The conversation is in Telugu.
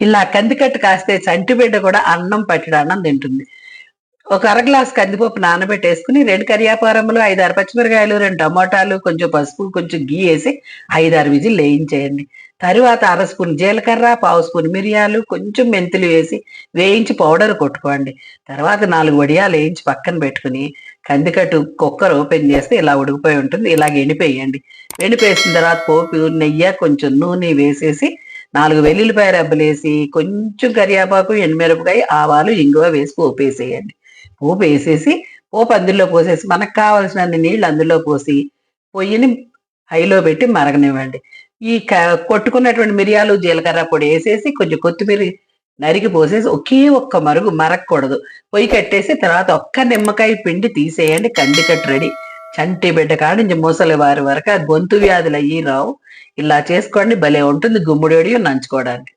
ఇలా కందికట్టు కాస్తే చంటిబిడ్డ కూడా అన్నం పట్టిన అన్నం తింటుంది. ఒక అర గ్లాస్ కందిపప్పు నానబెట్టేసుకుని రెండు కరియాపారములు ఐదు ఆరు పచ్చిమిరకాయలు రెండు టమాటాలు కొంచెం పసుపు కొంచెం గీ వేసి ఐదు ఆరు విజిల్ వేయించేయండి. తరువాత అర స్పూన్ జీలకర్ర పావు స్పూన్ మిరియాలు కొంచెం మెంతులు వేసి వేయించి పౌడర్ కొట్టుకోండి. తర్వాత నాలుగు వడియాలు వేయించి పక్కన పెట్టుకుని కందికట్టు కుక్కర్ ఓపెన్ చేస్తే ఇలా ఉడికిపోయి ఉంటుంది. ఇలాగ ఎండిపోయండి. ఎండిపోసిన తర్వాత పోపు నెయ్యి కొంచెం నూనె వేసేసి నాలుగు వెల్లుల్లిపాయ రబ్బలేసి కొంచెం కరివేపాకు ఎండుమిరపకాయ ఆవాలు ఇంగువ వేసి పోపు వేసేయండి. పోపు వేసేసి పోపు అందులో పోసేసి మనకు కావాల్సినన్ని నీళ్ళు అందులో పోసి పొయ్యిని హైలో పెట్టి మరగనివ్వండి. ఈ క- కొట్టుకున్నటువంటి మిరియాలు జీలకర్ర పొడి వేసేసి కొంచెం కొత్తిమీర నరికి పోసేసి ఒకే ఒక్క మరుగు మరగకూడదు. పొయ్యి కట్టేసి తర్వాత ఒక్క నిమ్మకాయ పిండి తీసేయండి కందికట్టు రెడీ. చంటి బిడ్డ కాడించి ముసలి వారి వరకు గొంతు వ్యాధులు అయ్యి రావు. ఇలా చేసుకోండి భలే ఉంటుంది. గుమ్ముడి నంచుకోవడానికి.